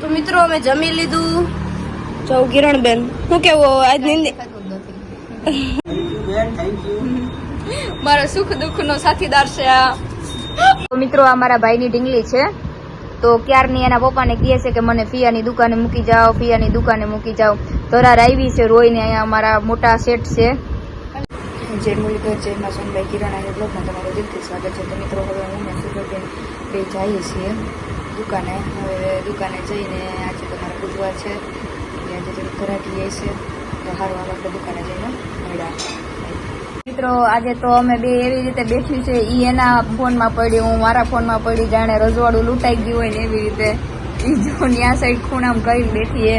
તો મિત્રો અમે જમી લીધું. જો કિરણ બેન શું કેવું આજ નિંદી મારા સુખ દુઃખ નો સાથીદાર છે આ. તો મિત્રો આ મારા ભાઈની ઢીંગલી છે. તો ક્યારની એના પપ્પાને કહે છે કે મને ફિયાની દુકાને મૂકી જાઓ ફિયાની દુકાને મૂકી જાઓ. તરાર આવી છે રોઈને અહીંયા અમારા મોટા સેટ છે. જે મુલકો છે એમાં સોનભાઈ કિરણ અને બ્લોગમાં તમારું દિલથી સ્વાગત છે. તો મિત્રો હવે હું ને સુગરબેન બે જઈએ છીએ. દુકાને, હવે દુકાને જઈને આજે તમારા બુધવાર છે. એટલે આજે થોડીક ઘરાકી છે તો સારું હાલ, આપણે દુકાને જઈને મળ્યા. મિત્રો, આજે તો અમે બે એવી રીતે બેઠી છે. ઈ એના ફોનમાં પડી, હું મારા ફોનમાં પડી. જાણે રજવાડું લૂંટાઈ ગયું હોય ને એવી રીતે. ઈ જો ત્યાં સાઈડ ખૂણામાં કરીને બેઠીએ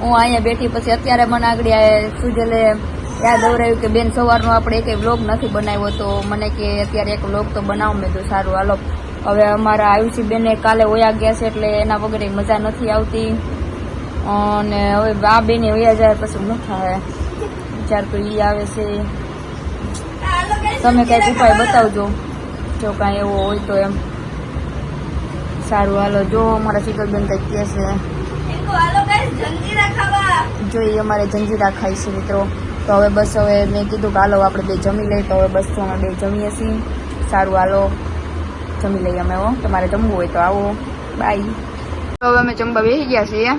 હું. અહીંયા બેઠી, પછી અત્યારે મને આગળ સુજલે યાદ આવરાયું કે બેન, સવારનો આપણે એક વ્લોગ નથી બનાવ્યો, તો મને કે અત્યારે એક વ્લોગ તો બનાવો. મેં તો સારું, હાલો. હવે અમારા આયુષી બેને કાલે વયા ગયા છે એટલે એના વગર મજા નથી આવતી. અને હવે આ બેને વયા જાય પછી ન થાય? વિચાર તો ઈ આવે છે. તમે કઈ ઉપાય બતાવજો. જો કાંઈ એવો હોય તો એમ. સારું, હાલો, જો અમારા શીતલબેન કંઈક કહે છે. જોઈએ અમારે જંજીરા ખાય છે મિત્રો. તો હવે બસ હવે મેં કીધું કે હાલો, આપણે બે જમી લઈએ. તો હવે બસ અમે બે જમીએ છીએ. સારું, હાલો. જમી લઈએ અમે હો તમારે જમવું હોય તો આવો બાય તો હવે અમે જમવા બેસી ગયા છીએ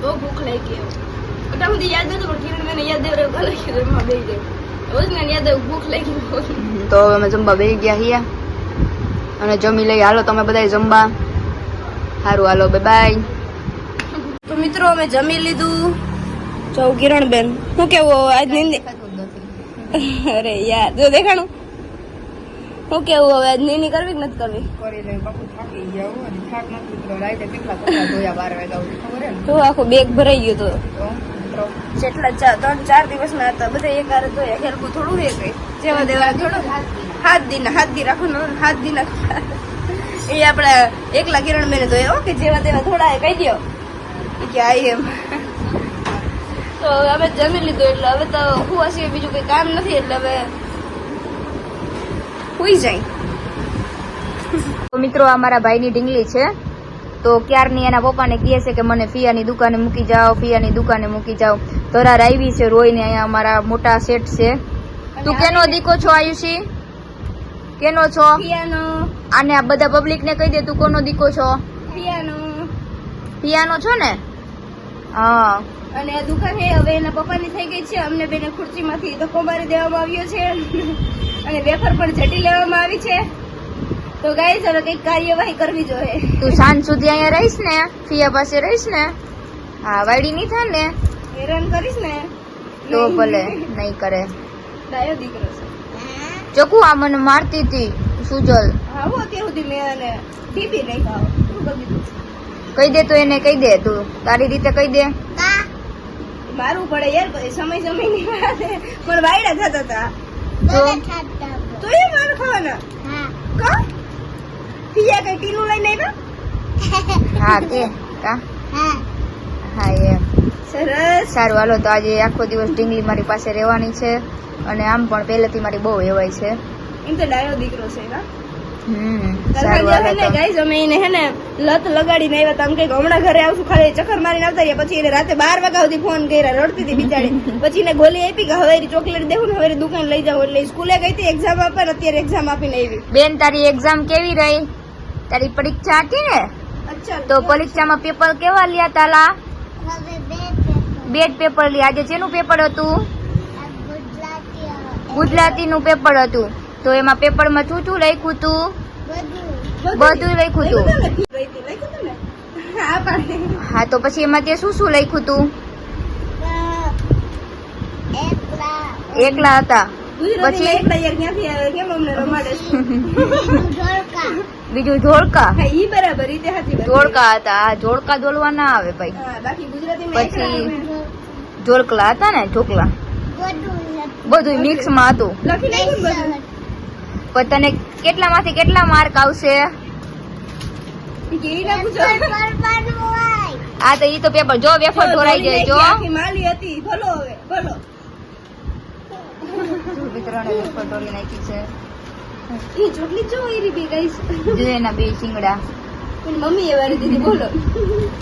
બહુ ભૂખ લાગી અત્યાર સુધી યાદ નતું પણ કિરણ મને યાદ આવ્યું ભલે કીધું એમાં બે જાય રોજ મને યાદ આવ્યું ભૂખ લાગી તો હવે અમે જમવા બેસી ગયા છીએ અને જમી લઈએ હાલો તમે બધા જમવા સારું હાલો બાય તો મિત્રો અમે જમી લીધું જો કિરણ બેન શું કેવું આજ નિંદી અરે યાર જો દેખાણું શું કેવું હવે નીની કરવી કે નથી કરવી? કરીને બાપુ થાકી ગયા હો અને થાક નથી ઉતર્યો રાતે કેટલા કપડા ધોયા બાર વાગ્યા સુધી ખબર હે તો આખો બેગ ભરાઈ ગયો તો. જેટલા ચાર ત્રણ ચાર દિવસના હતા બધા એક હારે ધોયા હેરકું થોડું હે કઈ. જેવા દેવા થોડું હાથ દી હાથ દી રાખવાનું હાથ દી એ આપડા એકલા કિરણ મેને ધોયા હો કે જેવા દેવા થોડા હે કહી દો કે આઈ એમ. તો હવે જમી લીધું એટલે હવે તો હું હશે બીજું કઈ કામ નથી એટલે હવે હુઈ જાય. તો મિત્રો આ મારા ભાઈની ઢીંગલી છે. તો ક્યારની એના પપ્પાને કહે છે કે મને ફિયાની દુકાને મૂકી જાઓ ફિયાની દુકાને મૂકી જાઓ. તરાર આવી છે રોઈને અહીંયા અમારા મોટા શેઠ છે. તું કેનો દીકો છો આયુષી? કેનો છો? પિયાનો આને આ બધા પબ્લિક ને કહી દે તું કોનો દીકો છો? પિયાનો ફિયાનો છો ને? હા. અને આ દુકાન હે હવે એના પપ્પાની થઈ ગઈ છે અમને બેને ખુરચીમાંથી ધક્કો મારી દેવામાં આવ્યો છે. અને વેફર પણ જટી લેવામાં આવી છે. તો ગાઈસ હવે કંઈક કાર્યવાહી કરવી જોઈએ. તું સાંજ સુધી અહીંયા રહીશ ને ફિયા પાસે રહીશ ને હા વાડી નહીં થાય ને. હેરાન કરીશ ને? તો ભલે નહીં કરે. દાયો દીકરો છે. ચોખ્ખું આ મને મારતી હતી સુજલ. હા હું અત્યાર સુધી મેં અને ટીપી નહીં ખાવ કહી દે તો એને કહી દે તું. તારી રીતે કહી દે. મારું પડે યાર પછી સમય સમયની વાત પણ વાયડા થતા હતા. તો તો એ માર ખાવાના? કા? પિયા કઈ ટીલું લઈને આવ્યા? હા તે કા? હા. એમ સરસ. સારું હાલો તો આજે આખો દિવસ ઢીંગલી મારી પાસે રહેવાની છે. અને આમ પણ પહેલેથી મારી બહુ એવાય છે. એમ તો ડાયો દીકરો છે તો ગાઈઝ અમે એને હે ને લત લગાડીને આવ્યા હતા આમ કંઈક હમણાં ઘરે આવશું ખાલી ચક્કર મારીને આવતા રહ્યા. પછી એને રાતે બાર વાગ્યા સુધી ફોન કર્યા રડતી હતી બિચારી. પછી એને ગોલી આપી કે હવે ચોકલેટ દેવું ને હવે દુકાન લઈ જાવ એટલે સ્કૂલે ગઈ હતી એક્ઝામ આપવા ને અત્યારે એક્ઝામ આપીને આવી. બેન તારી એક્ઝામ કેવી રહી? તારી પરીક્ષા હતી ને? અચ્છા. તો પરીક્ષામાં પેપર કેવા લ્યા તાલા? બેડ પેપર લ્યા. આજે જેનું પેપર હતું? ગુજરાતીનું પેપર હતું. તો એમાં પેપરમાં શું શું લખ્યું તું? બધું. લખ્યું તું. હતી હા તો પછી એમાં તે શું શું લખ્યું તું? એકલા. હતા. પછી? બીજું ઢોળકા હા ઈ બરાબર રીતે ઢોળકા હતા. આ ઢોળકા દોલવા ના આવે ભાઈ. પછી ઢોળકલા હતા ને ઢોકલા? બધું મિક્સમાં હતું. લખી નાખ્યું બધું? પણ તને કેટલામાંથી કેટલા માર્ક આવશે? ઈ આ તો ઈ તો પેપર. જો વેફર ઢોરાઈ જાય જો. માલી હતી. ભલો હવે ભલો. મિત્રોને વેફર ઢોરી નાખી છે. ઈ ચોટલી જો એ રીબી છે. જો એના બે શિંગડા. મમ્મી એ વાળી દીધી બોલો એટલે મમ્મી બ્લોગ જોવે ને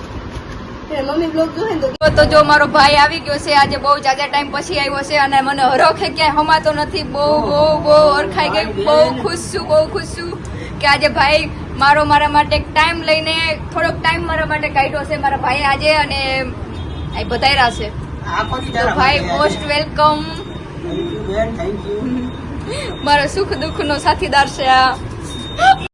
તો જો મારો ભાઈ આવી ગયો છે આજે બહુ જાજા ટાઈમ પછી આવ્યો છે અને મને હરોખે ક્યાંય હમાતો નથી. બહુ બહુ બહુ ઓળખાઈ ગઈ. બહુ ખુશ છું બહુ ખુશ છું કે આજે ભાઈ મારો મારા માટે ટાઈમ લઈને થોડોક ટાઈમ મારા માટે કાઢ્યો છે મારા ભાઈ આજે અને આ બધાયરા છે. તો ભાઈ મોસ્ટ વેલકમ મારો સુખ દુઃખ નો સાથીદાર છે આ.